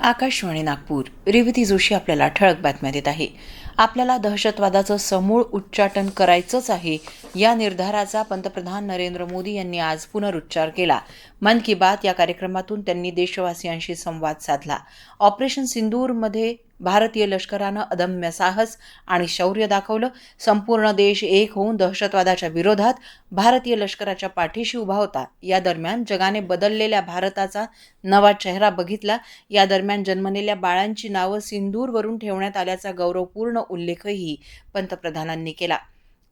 आकाशवाणी नागपूर. रेवती जोशी आपल्याला ठळक बातम्या देत आहे. आपल्याला दहशतवादाचं समूळ उच्चाटन करायचंच आहे या निर्धाराचा पंतप्रधान नरेंद्र मोदी यांनी आज पुनरुच्चार केला. मन की बात या कार्यक्रमातून त्यांनी देशवासियांशी संवाद साधला. ऑपरेशन सिंदूरमध्ये भारतीय लष्करानं अदम्य साहस आणि शौर्य दाखवलं. संपूर्ण देश एक होऊन दहशतवादाच्या विरोधात भारतीय लष्कराच्या पाठीशी उभा होता. या दरम्यान जगाने बदललेल्या भारताचा नवा चेहरा बघितला. या दरम्यान जन्मलेल्या बाळांची नावं सिंदूरवरून ठेवण्यात आल्याचा गौरवपूर्ण उल्लेखही पंतप्रधानांनी केला.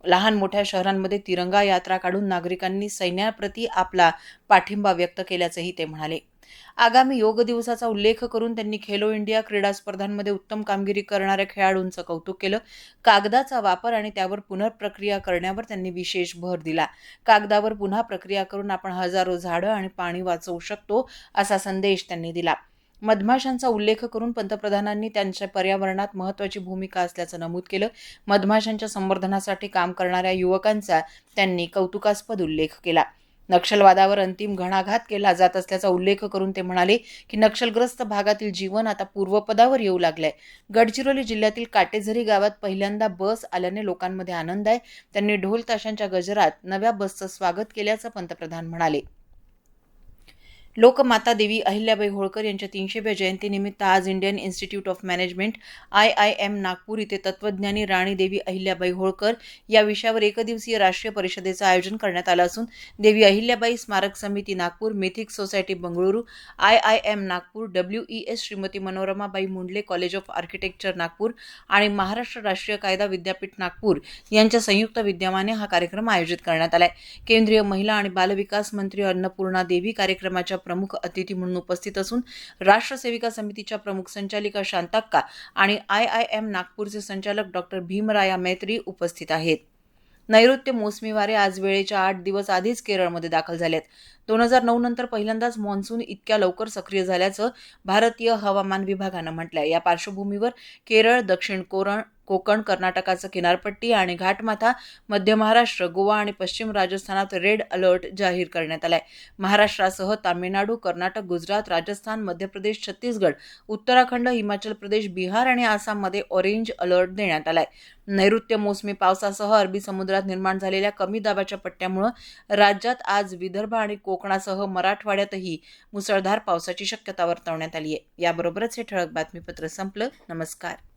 लहान मोठ्या शहरांमध्ये तिरंगा यात्रा काढून नागरिकांनी सैन्याप्रती आपला पाठिंबा व्यक्त केल्याचंही ते म्हणाले. आगामी योग दिवसाचा उल्लेख करून त्यांनी खेलो इंडिया क्रीडा स्पर्धांमध्ये उत्तम कामगिरी करणाऱ्या खेळाडूंचं कौतुक केलं. कागदाचा वापर आणि त्यावर पुनर्प्रक्रिया करण्यावर त्यांनी विशेष भर दिला. कागदावर पुन्हा प्रक्रिया करून आपण हजारो झाडं आणि पाणी वाचवू शकतो असा संदेश त्यांनी दिला. मधमाशांचा उल्लेख करून पंतप्रधानांनी त्यांच्या पर्यावरणात महत्त्वाची भूमिका असल्याचं नमूद केलं. मधमाशांच्या संवर्धनासाठी काम करणाऱ्या युवकांचा त्यांनी कौतुकास्पद उल्लेख केला. नक्षलवादावर अंतिम घणाघात केला जात असल्याचा उल्लेख करून ते म्हणाले की नक्षलग्रस्त भागातील जीवन आता पूर्वपदावर येऊ लागलंय. गडचिरोली जिल्ह्यातील काटेझरी गावात पहिल्यांदा बस आल्याने लोकांमध्ये आनंद आहे. त्यांनी ढोल ताशांच्या गजरात नव्या बसचं स्वागत केल्याचं पंतप्रधान म्हणाले. लोकमाता देवी अहिल्याबाई होळकर यांच्या तीनशेव्या जयंतीनिमित्त आज Indian Institute of Management I I M Nagpur इथे तत्वज्ञानी राणी देवी अहिल्याबाई होळकर या विषयावर एकदिवसीय राष्ट्रीय परिषदेचं आयोजन करण्यात आलं असून देवी अहिल्याबाई स्मारक समिती Nagpur mythic society Bengaluru I I M Nagpur W E S Shrimati Manoramabai Mundle college of architecture Nagpur आणि महाराष्ट्र राष्ट्रीय कायदा विद्यापीठ नागपूर यांच्या संयुक्त विद्यमाने हा कार्यक्रम आयोजित करण्यात आलाय. केंद्रीय महिला आणि बालविकास मंत्री अन्नपूर्णा देवी कार्यक्रमाच्या प्रमुख अतिथी म्हणून उपस्थित असून राष्ट्रसेविका समितीच्या प्रमुख संचालिका शांताक्का आणि आय आय एम नागपूरचे संचालक डॉक्टर भीमराया मैत्री उपस्थित आहेत. नैऋत्य मोसमी वारे आज वेळेच्या आठ दिवस आधीच केरळमध्ये दाखल झालेत. दोन हजार नऊ नंतर पहिल्यांदाच मान्सून इतक्या लवकर सक्रिय झाल्याचं भारतीय हवामान विभागानं म्हटलंय. या पार्श्वभूमीवर केरळ दक्षिण कोरण कोकण कर्नाटकाचं किनारपट्टी आणि घाटमाथा मध्य महाराष्ट्र गोवा आणि पश्चिम राजस्थानात रेड अलर्ट जाहीर करण्यात आलाय. महाराष्ट्रासह तामिळनाडू कर्नाटक गुजरात राजस्थान मध्य प्रदेश छत्तीसगड उत्तराखंड हिमाचल प्रदेश बिहार आणि आसाममध्ये ऑरेंज अलर्ट देण्यात आलाय. नैऋत्य मोसमी पावसासह अरबी समुद्रात निर्माण झालेल्या कमी दाबाच्या पट्ट्यामुळं राज्यात आज विदर्भ आणि कोकणासह मराठवाड्यातही मुसळधार पावसाची शक्यता वर्तवण्यात आली आहे याबरोबरच हे ठळक बातमीपत्र संपलं. नमस्कार.